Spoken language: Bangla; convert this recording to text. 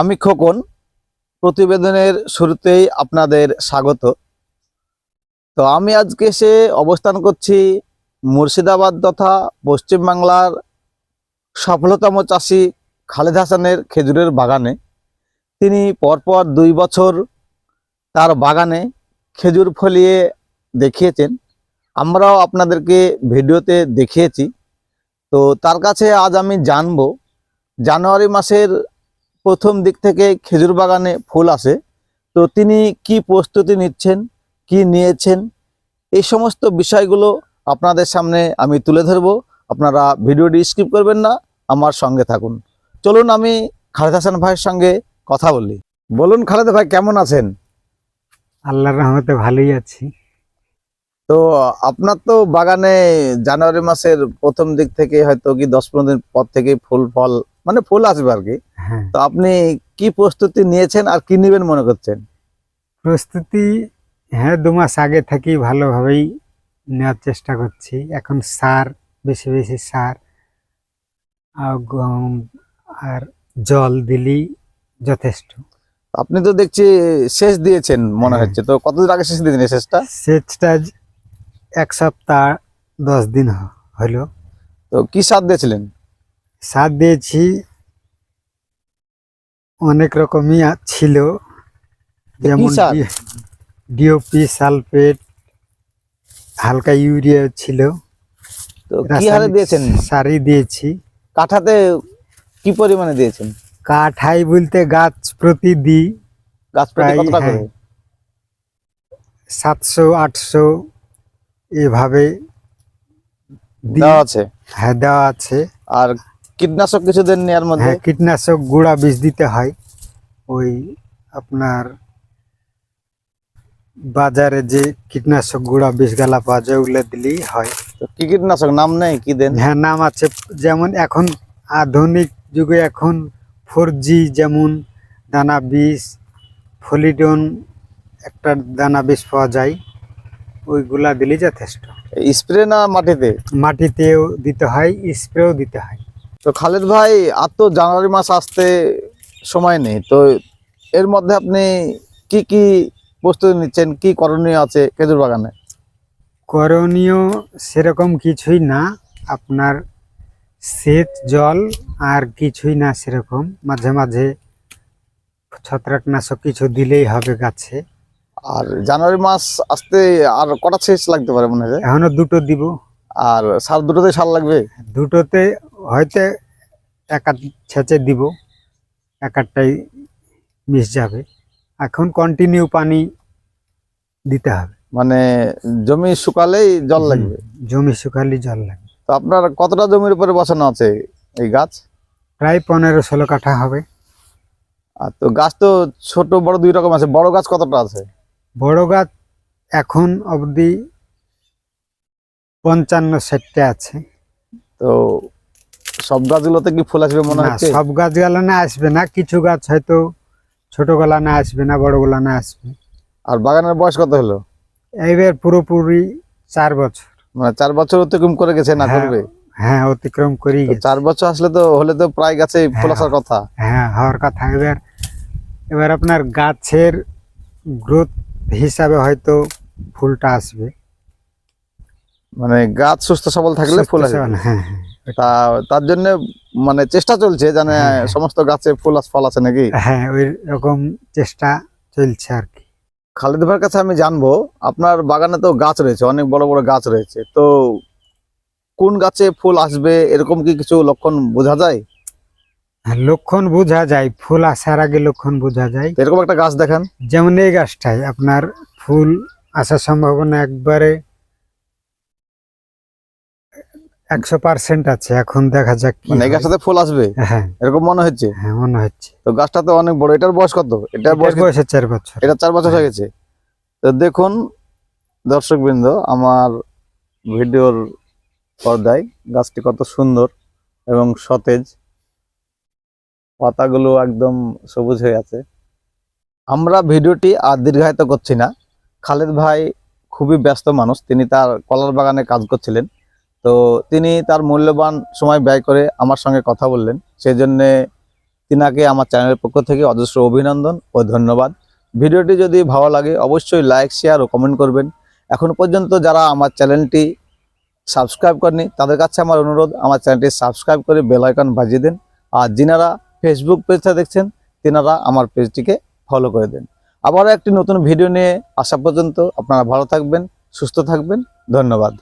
আমি খোকন। প্রতিবেদনের শুরুতেই আপনাদের স্বাগত। তো আমি আজকে এসে অবস্থান করছি মুর্শিদাবাদ তথা পশ্চিমবাংলার সফলতম চাষি খালেদ হাসানের খেজুরের বাগানে। তিনি পরপর দুই বছর তার বাগানে খেজুর ফলিয়ে দেখিয়েছেন। আমরাও আপনাদেরকে ভিডিওতে দেখিয়েছি। তো তার কাছে আজ আমি জানব, জানুয়ারি মাসের প্রথম দিক থেকে খেজুর বাগানে ফুল আসে তো তিনি কি প্রস্তুতি নিচ্ছেন, কি নিয়েছেন, এই সমস্ত বিষয়গুলো আপনাদের সামনে আমি তুলে ধরবো। আপনারা ভিডিওটি স্কিপ করবেন না, আমার সঙ্গে থাকুন। চলুন আমি খালেদ হাসান ভাইয়ের সঙ্গে কথা বলি। বলুন খালেদ ভাই, কেমন আছেন? আল্লাহর রহমতে ভালোই আছি। তো আপনার তো বাগানে জানুয়ারি মাসের প্রথম দিক থেকে হয়তো কি দশ পনেরো দিন পর থেকে ফুল ফল মানে ফুল আসবে আর কি। হ্যাঁ। তো আপনি কি প্রস্তুতি নিয়েছেন আর কি নেবেন মনে করছেন? প্রস্তুতি হ্যাঁ দু মাস আগে থেকেই ভালোভাবেই নেওয়ার চেষ্টা করছি। এখন সার বেশি বেশি সার আর জল দিলেই যথেষ্ট। আপনি তো দেখছি শেষ দিয়েছেন মনে হ্যাঁ। হচ্ছে। তো কতদিন আগে শেষ দিয়েছেন শেষটা? সেচটা এক সপ্তাহ দশ দিন হ- হলো। তো কি সার দিয়েছিলেন? সার দিয়েছি। অনেক রকমই ছিল। যেমন ডিওপি সালফেট হালকা ইউরিয়া ছিল। তো কি হারে দিয়েছেন? সারই দিয়েছি। কাঠাতে কি পরিমাণে দিয়েছেন? কাঠাই বলতে গাছ প্রতি দিই। গাছ প্রায়, হ্যাঁ। সাতশো আটশো এভাবে দেওয়া আছে? হ্যাঁ দেওয়া আছে। আর কীটনাশক কিছু দেননি এর মধ্যে? হ্যাঁ কীটনাশক গুঁড়া বীজ দিতে হয়। ওই আপনার বাজারে যে কীটনাশক গুঁড়া বীজ গালা পাওয়া যায় ওগুলো দিলেই হয়। তো কি কীটনাশক? নাম নেই কি দেন? হ্যাঁ নাম আছে। যেমন এখন আধুনিক যুগে এখন ফোর জি যেমন দানা বীজ ফলিডন একটা দানা বীজ পাওয়া যায়। ওইগুলা দিলেই যথেষ্ট স্প্রে না মাটিতে? মাটিতেও দিতে হয় স্প্রেও দিতে হয়। তো খালেদ ভাই আর তো জানুয়ারি মাস আসতে সময় নেই তো এর মধ্যে আপনি কি কি প্রস্তুতি নিচ্ছেন? কি করণীয় আছে খেজুর বাগানে করণীয় সেরকম কিছুই না আপনার সেচ জল আর কিছুই না সেরকম। মাঝে মাঝে ছত্রাকনাশক কিছু দিলেই হবে গাছে। আর জানুয়ারি মাস আসতে আর কটা শেষ লাগতে পারে মনে হয়? এখনও দুটো দিব। আর সার দুটোতে সার লাগবে? দুটোতে হয়তো একা ছেঁচে দিব। একারটাই মিস যাবে। এখন কন্টিনিউ পানি দিতে হবে। মানে জমি শুকালেই জল লাগবে? জমি শুকালেই জল লাগবে। তো আপনার কতটা জমির উপরে বসানো আছে এই গাছ? প্রায় পনেরো ষোলো কাঠা হবে। আর তো গাছ তো ছোট বড় দুই রকম আছে। বড় গাছ কতটা আছে? বড় গাছ এখন অবধি পঞ্চান্ন ষাটটা আছে। তো সব গাছগুলোতে কি ফুল আসবে মনে না হচ্ছে? সব গাছ না আসবে না কিছু গাছ হয়তো ছোট না আসবে না বড় গালানে আসবে। আর বাগানের বয়স কত হলো? এইবার পুরোপুরি চার বছর। মানে চার বছর অতিক্রম করে গেছে না হ্যাঁ, করবে? হ্যাঁ অতিক্রম করি চার বছর আসলে তো হলে তো প্রায় গাছে ফুল আসার কথা। হ্যাঁ হওয়ার কথা। এবার এবার আপনার গাছের গ্রোথ হিসাবে হয়তো ফুলটা আসবে। মানে গাছ সুস্থ সবল থাকলে ফুল আসবে। হ্যাঁ হ্যাঁ। তা তার জন্য মানে চেষ্টা চলছে জানে হ্যাঁ, হ্যাঁ। সমস্ত গাছে ফুল আস ফল আছে নাকি? হ্যাঁ ওই রকম চেষ্টা চলছে আর কি। খালিদ ভাইয়ের কাছে আমি জানব আপনার বাগানে তো গাছ রয়েছে অনেক বড় বড় গাছ রয়েছে। তো কোন গাছে ফুল আসবে এরকম কি কিছু লক্ষণ বোঝা যায়? লক্ষণ বোঝা যায় ফুল আসার আগে লক্ষণ বোঝা যায়। এরকম একটা গাছ দেখান। যেমন এই গাছটায় আপনার ফুল আসার সম্ভাবনা একবারে একশো পার্সেন্ট আছে। এখন দেখা যাক মানে এই গাছটাতে ফুল আসবে? হ্যাঁ। এরকম মনে হচ্ছে? হ্যাঁ মনে হচ্ছে। তো গাছটা তো অনেক বড়। এটার বয়স কত? এটার বয়স বয়স চার বছর। এটা চার বছর হয়ে গেছে। তো দেখুন দর্শক বৃন্দ আমার ভিডিওর পর্দায় গাছটি কত সুন্দর এবং সতেজ। পাতাগুলো একদম সবুজ হয়ে আছে। আমরা ভিডিওটি আর দীর্ঘায়িত করছি না। খালেদ ভাই খুবই ব্যস্ত মানুষ, তিনি তার কলার বাগানে কাজ করছিলেন। তো তিনি তার মূল্যবান সময় ব্যয় করে আমার সঙ্গে কথা বললেন। সেই জন্যে তিনাকে আমার চ্যানেলের পক্ষ থেকে অজস্র অভিনন্দন ও ধন্যবাদ। ভিডিওটি যদি ভালো লাগে, অবশ্যই লাইক, শেয়ার ও কমেন্ট করবেন। এখন পর্যন্ত যারা আমার চ্যানেলটি সাবস্ক্রাইব করেনি তাদের কাছে আমার অনুরোধ, আমার চ্যানেলটি সাবস্ক্রাইব করে বেল আইকন বাজিয়ে দেন। আর যিনারা ফেসবুক পেজটা দেখছেন, তেনারা আমার পেজটিকে ফলো করে দেন। আবারও একটি নতুন ভিডিও নিয়ে আসা পর্যন্ত আপনারা ভালো থাকবেন, সুস্থ থাকবেন, ধন্যবাদ।